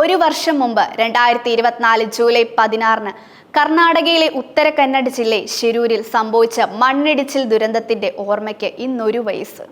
ഒരു വർഷം മുമ്പ് രണ്ടായിരത്തി ഇരുപത്തിനാല് ജൂലൈ പതിനാറിന് കർണാടകയിലെ ഉത്തര കന്നഡ ജില്ലയിൽ ശിരൂരിൽ സംഭവിച്ച മണ്ണിടിച്ചിൽ ദുരന്തത്തിന്റെ ഓർമ്മയ്ക്ക് ഇന്നൊരു വയസ്സ്.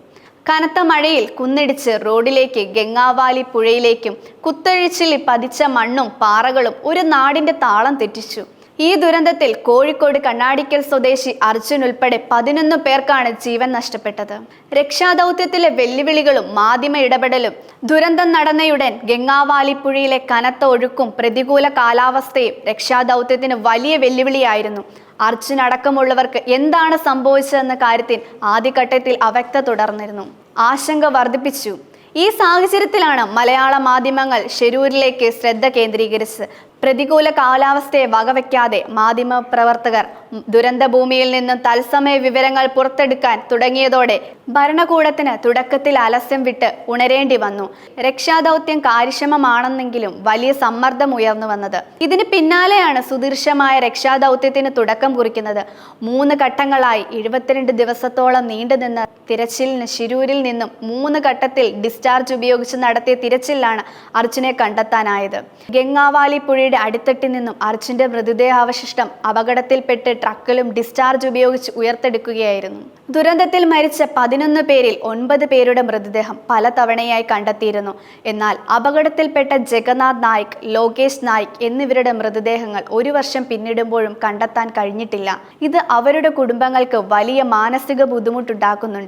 കനത്ത മഴയിൽ കുന്നിടിച്ച് റോഡിലേക്ക് ഗംഗാവാലി പുഴയിലേക്കും കുത്തഴിച്ചിൽ പതിച്ച മണ്ണും പാറകളും ഒരു നാടിന്റെ താളം തെറ്റിച്ചു. ഈ ദുരന്തത്തിൽ കോഴിക്കോട് കണ്ണാടിക്കൽ സ്വദേശി അർജുൻ ഉൾപ്പെടെ പതിനൊന്ന് പേർക്കാണ് ജീവൻ നഷ്ടപ്പെട്ടത്. രക്ഷാദൗത്യത്തിലെ വെല്ലുവിളികളും മാധ്യമ ഇടപെടലും ദുരന്തം നടന്നയുടൻ ഗംഗാവാലി പുഴയിലെ കനത്ത ഒഴുക്കും പ്രതികൂല കാലാവസ്ഥയും രക്ഷാദൗത്യത്തിന് വലിയ വെല്ലുവിളിയായിരുന്നു. അർജുൻ അടക്കമുള്ളവർക്ക് എന്താണ് സംഭവിച്ചതെന്ന കാര്യത്തിൽ ആദ്യഘട്ടത്തിൽ അവ്യക്ത തുടർന്നിരുന്നു. ആശങ്ക വർദ്ധിപ്പിച്ചു. ഈ സാഹചര്യത്തിലാണ് മലയാള മാധ്യമങ്ങൾ ഷെരൂരിലേക്ക് ശ്രദ്ധ കേന്ദ്രീകരിച്ച് പ്രതികൂല കാലാവസ്ഥയെ വകവയ്ക്കാതെ മാധ്യമ പ്രവർത്തകർ ദുരന്തഭൂമിയിൽ നിന്നും തത്സമയ വിവരങ്ങൾ പുറത്തെടുക്കാൻ തുടങ്ങിയതോടെ ഭരണകൂടത്തിന് തുടക്കത്തിൽ അലസ്യം വിട്ട് ഉണരേണ്ടി വന്നു. രക്ഷാദൗത്യം കാര്യക്ഷമമാണെന്നെങ്കിലും വലിയ സമ്മർദ്ദം ഉയർന്നു വന്നത്. ഇതിന് പിന്നാലെയാണ് സുദീർഘമായ രക്ഷാദൗത്യത്തിന് തുടക്കം കുറിക്കുന്നത്. മൂന്ന് ഘട്ടങ്ങളായി എഴുപത്തിരണ്ട് ദിവസത്തോളം നീണ്ടുനിന്ന തിരച്ചിലിന് ശിരൂരിൽ നിന്നും മൂന്ന് ഘട്ടത്തിൽ ഡിസ്ചാർജ് ഉപയോഗിച്ച് നടത്തിയ തിരച്ചിലാണ് അർജുനെ കണ്ടെത്താനായത്. ഗംഗാവാലി പുഴയുടെ അടിത്തട്ടിൽ നിന്നും അർജുന്റെ മൃതദേഹാവശിഷ്ടം അപകടത്തിൽപ്പെട്ട് ട്രക്കിലും ഡിസ്ചാർജ് ഉപയോഗിച്ച് ഉയർത്തെടുക്കുകയായിരുന്നു. ദുരന്തത്തിൽ മരിച്ച പതിനൊന്ന് പേരിൽ ഒൻപത് പേരുടെ മൃതദേഹം പല തവണയായി കണ്ടെത്തിയിരുന്നു. എന്നാൽ അപകടത്തിൽപ്പെട്ട ജഗന്നാഥ് നായിക് ലോകേഷ് നായിക് എന്നിവരുടെ മൃതദേഹങ്ങൾ ഒരു വർഷം പിന്നിടുമ്പോഴും കണ്ടെത്താൻ കഴിഞ്ഞിട്ടില്ല. ഇത് അവരുടെ കുടുംബങ്ങൾക്ക് വലിയ മാനസിക ബുദ്ധിമുട്ടുണ്ടാക്കുന്നുണ്ട്.